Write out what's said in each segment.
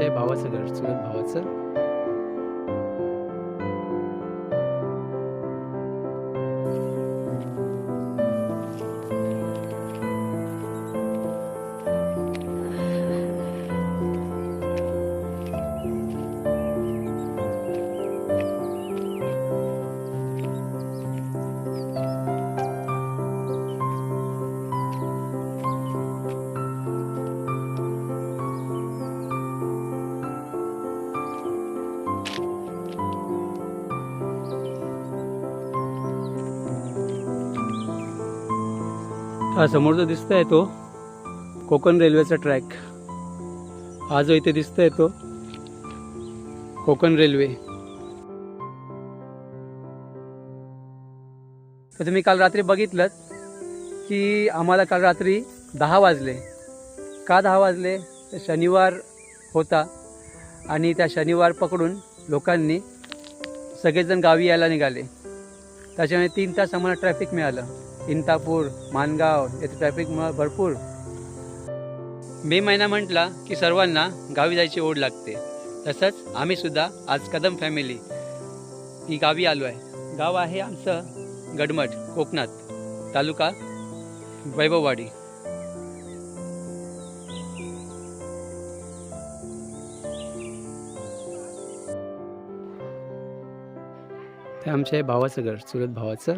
आमच्या भावाचं घर चुलत भावाचं. हा समोर जो दिसतोय तो. कोकण रेल्वेचा ट्रॅक. हा जो इथे दिसतोय तो. कोकण रेल्वे. तर तुम्ही काल रात्री बघितलं की आम्हाला काल रात्री दहा वाजले. का दहा वाजले? तर शनिवार होता आणि त्या शनिवार पकडून लोकांनी सगळेजण गावी यायला निघाले. त्याच्यामुळे तीन तास आम्हाला ट्रॅफिक मिळालं. इंतापूर मानगाव येथे ट्रॅफिक म- भरपूर. मे महिना म्हटला की सर्वांना गावी जायची ओढ लागते. तसंच आम्ही सुद्धा आज कदम फॅमिली ही गावी आलो आहे. गाव आहे आमचं गडमठ कोकणात तालुका वैभववाडी. ते आमच्या भावाचं घर चुलत भावाचं.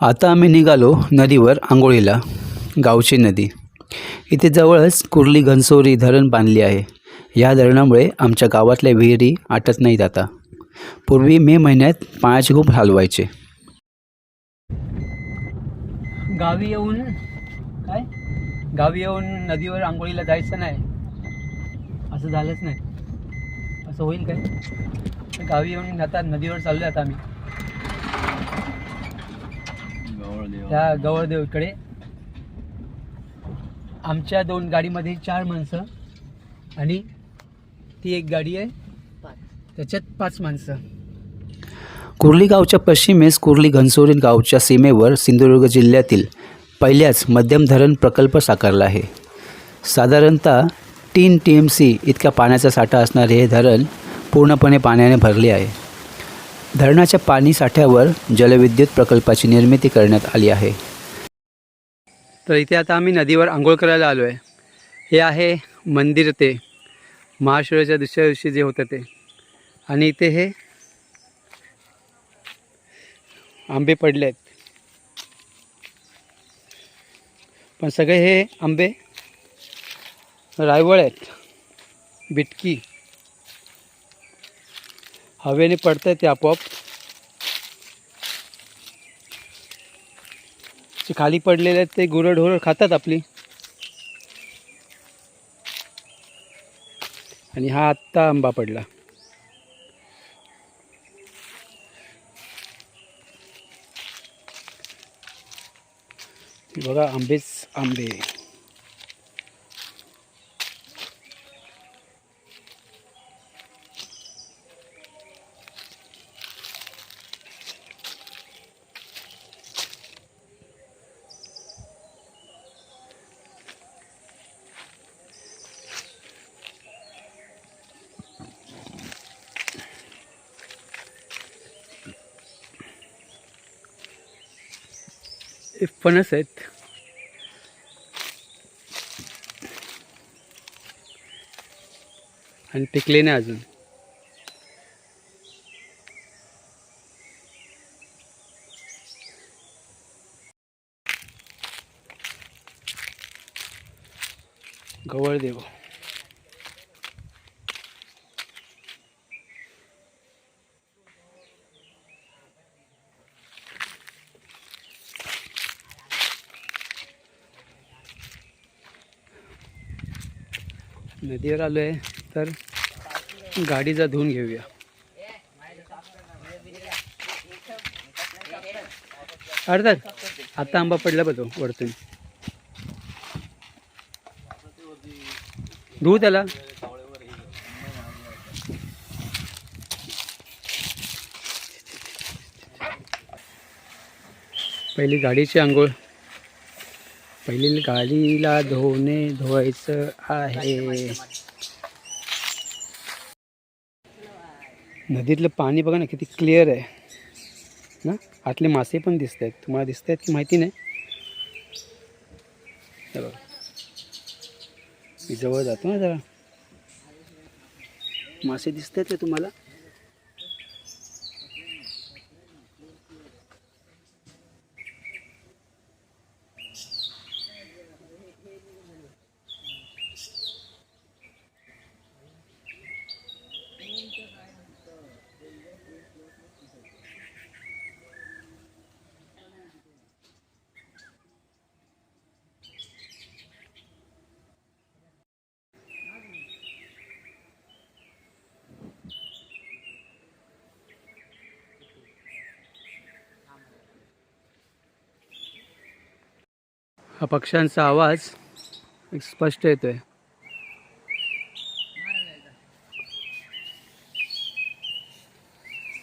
आता आम्ही निघालो नदीवर आंघोळीला गावची नदी. इथे जवळच कुर्ली घनसोरी धरण बांधली आहे. या धरणामुळे आमच्या गावातल्या विहिरी आटत नाहीत आता. पूर्वी मे महिन्यात पाण्याचे खूप हलवायचे. गावी येऊन काय? गावी येऊन नदीवर आंघोळीला जायचं नाही. असं झालंच नाही. असं होईल काय? गावी येऊन आता नदीवर चाललो आता आम्ही. त्या गवळदेवकडे आमच्या दोन गाडीमध्ये चार माणसं आणि ती एक गाडी आहे. त्याच्यात पाच माणसं. कुर्ली गावच्या पश्चिमेस कुर्ली घनसोरी गावच्या सीमेवर सिंधुदुर्ग जिल्ह्यातील पहिल्याच मध्यम धरण प्रकल्प साकारला आहे. साधारणतः तीन टी एम सी इतका पाण्याचा साठा असणारे हे धरण पूर्णपणे पाण्याने भरले आहे. धरणाच्या पाणी साठ्यावर जलविद्युत प्रकल्पाची निर्मिती करण्यात आली आहे. तर इथे आता आम्ही नदीवर आंघोळ करायला आलो आहे हे आहे मंदिर ते. महाशिवराच्या दुसऱ्या दिवशी जे होतं ते. आणि इथे हे आंबे पडले आहेत पण सगळे हे आंबे रायवळ आहेत. बिटकी. हवेने पडत आहे ते आपोआप. जे खाली पडलेले आहेत ते गुरंढोरं खातात आपली. आणि हा आत्ता आंबा पडला. बघा आंबेच आंबे. हे फणस आहेत. आणि पिकले नाही अजून. गवळदेव. नदीवर आलो आहे तर गाडीचा धुवून घेऊया. अर्धात आता आंबा पडला बघतो वरतून. धुवू त्याला. पहिली गाडीची आंघोळ. पहिली गाडीला धुवणे धुवायचं आहे. नदीतलं पाणी बघा ना किती क्लिअर आहे. ना? आतले मासे पण दिसत आहेत तुम्हाला दिसत आहेत की माहिती नाही? बघा. मी जवळ जातो ना जरा. मासे दिसत आहेत तुम्हाला? हा पक्ष्यांचा आवाज एक स्पष्ट येतोय.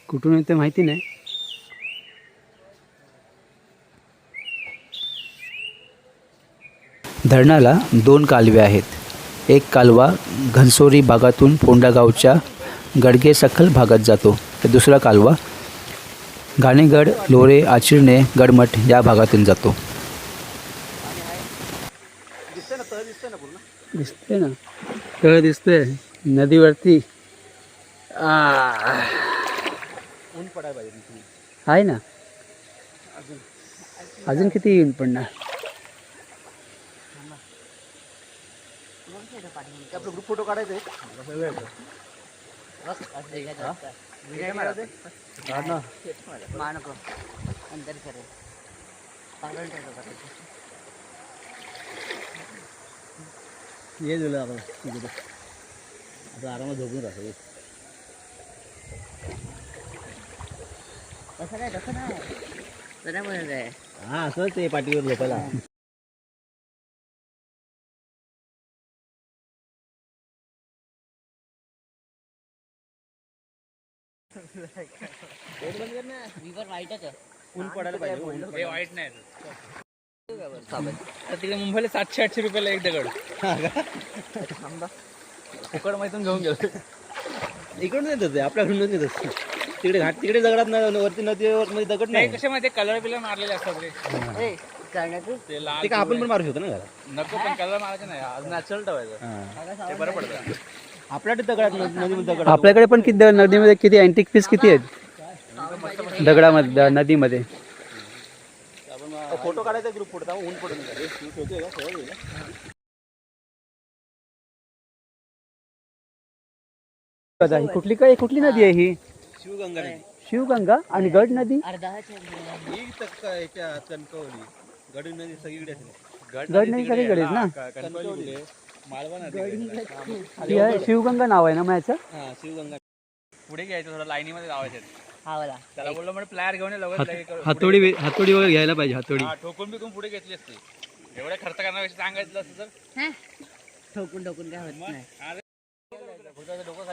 कुठून येते माहिती नाही. धरणाला दोन कालवे आहेत. एक कालवा घनसोरी भागातून पोंडागावच्या गडगे सखल भागात जातो. तर दुसरा कालवा घाणेगड लोरे आचिरणे गडमठ या भागातून जातो. दिसते ना. तळ दिसते नदीवरती. आ. ऊन पडायला पाहिजे. आहे ना. अजून किती ऊन पडणार? आपलं ग्रुप फोटो काढायचे ये दिलं आपण तिकडे आता आरामात झोपून राहतो तसं काय तसं नाही जरा म्हणत आहे हा। असंच ते पाठीवर झोपायला विवर वाईटच आहे ऊन पडायला पाहिजे वाईट नाही तिकडे मुंबईला सातशे आठशे रुपयाला एक दगड. फुकट माहितून घेऊन गेलो. इकडून येत होते आपल्याकडून येत असते तिकडे घाट तिकडे दगडात न- वरती नदीवर मध्ये दगड नाही नाही. कसे माहिती कलर बिलर मारलेले असतात रे? ते? लाल आपण पण मारू शकतो ना घरात? नको पण कलर मारायचं नाही. आज नॅचरल ठेवायचं. ते बरं पडतं. आपल्याकडे दगडात न- नदीमध्ये दगड आपल्याकडे पण किती नदीमध्ये किती अँटिक पीस किती आहेत? दगडामध्ये नदीमध्ये. फोटो काढायचा ग्रुप फोटो ऊन पडून ही कुठली काय कुठली नदी आहे ही? शिवगंगा नदी. शिवगंगा आणि गड नदी? अर्धा ही तक्क याच्या कणकवली. गड नदी सगळीकडे. गड नदी सगळीकडेच ना? कणकवली नदी शिवगंगा नाव आहे ना हा शिवगंगा. पुढे घ्यायचं थोडं लाईनीमध्ये लावायचे. हा वाला त्याला बोललो म्हणजे प्लॅर घेऊन ये लवकर लगे कर- हातोडी हातोडी वगैरे घ्यायला पाहिजे हातोडी. हा, ठोकून बिकून पुढे घेतली असती एवढ्या खर्च करण्यापेक्षा सांगायचं असतं तर. हा? ठोकून ठोकून काय होत नाही. अरे,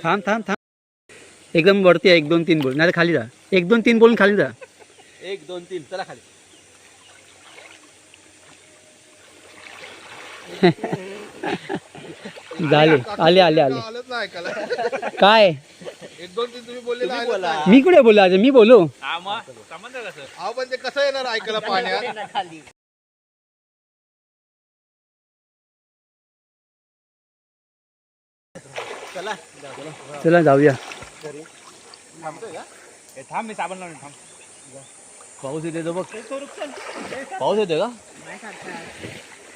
थांब थांब थांब. एकदम वरती आहे एक दोन तीन बोल. नाही खाली जा. एक दोन तीन बोलून खाली जा. एक दोन तीन. चला खाली. झाले. आले आले आले. काय एक दोन तीन तुम्ही बोलले तुम्ही बोला मी कुठे बोललो आज? मी बोलो? हा संबंध कसं? अहो पण ते कसं येणार ऐकायला पाण्यात खाली. चला. चला जाऊया. थांब मी साबण लावून थांब. पाऊस येते तो बघ. पाऊस येते का?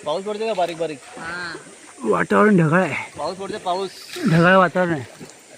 पाऊस पडते का बारीक बारीक? हा. वातावरण ढगाळ आहे. पाऊस पडते पाऊस. ढगाळ वातावरण आहे.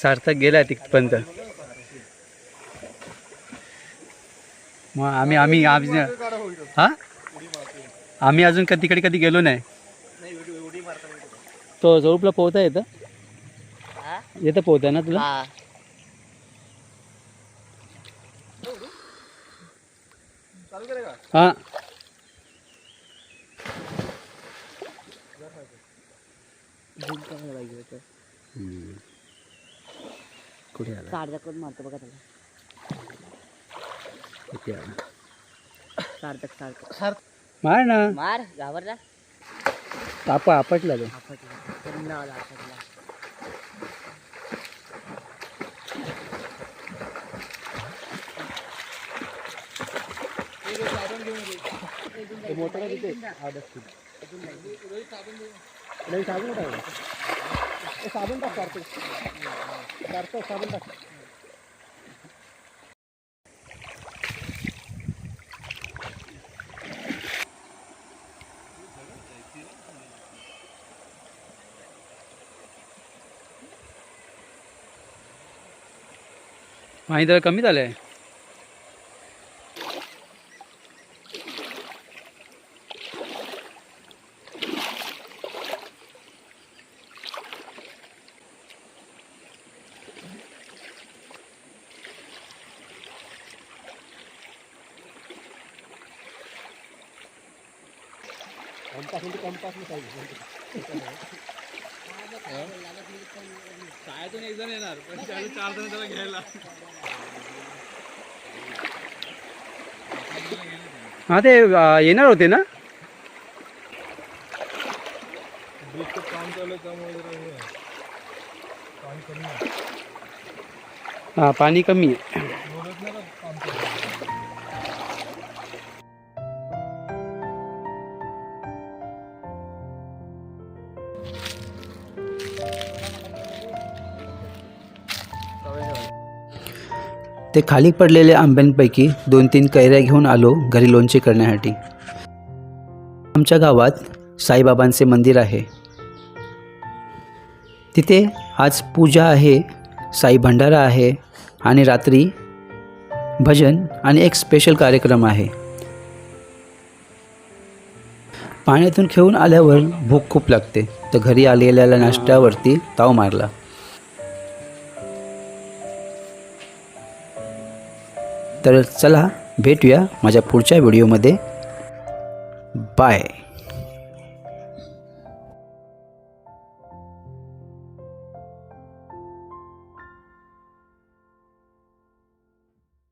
सार्थक गेला आहे तिथपर्यंत. मग आम्ही आम्ही आम्ही हा? आम्ही अजून कधी तिकडे कधी गेलो नाही. तो स्वरूपला पोहता येतं? हा? येतं पोहता ना तुला? हा. हां झूम करायला पाहिजे होतं कुठे आला? सारदा करून मारतो बघा त्याला. कुठे आला. सार्थक सार्थक मार ना. मार घाबरला तापा आपटला तो. आपटला. साबण टाक सारखं. सारखं साबण टाक. माहिती कमी झालं शाळेतून एक जण येणार पण त्यावेळी चार जण त्याला घ्यायला हां ते येणार होते ना काम चालू त्यामुळे पाणी कमी हां पाणी कमी आहे. ते खाली पडलेल्या आंब्यांपैकी दोन तीन कैऱ्या घेऊन आलो घरी लोणचे करण्यासाठी. आमच्या गावात साईबाबांचे मंदिर आहे. तिथे आज पूजा आहे साई भंडारा आहे आणि रात्री भजन आणि एक स्पेशल कार्यक्रम आहे. पाण्यातून खेळून आल्यावर भूक खूप लागते. तर घरी आलेल्या नाश्त्यावरती ताव मारला. तर चला भेटूया माझ्या पुढच्या व्हिडिओमध्ये. बाय.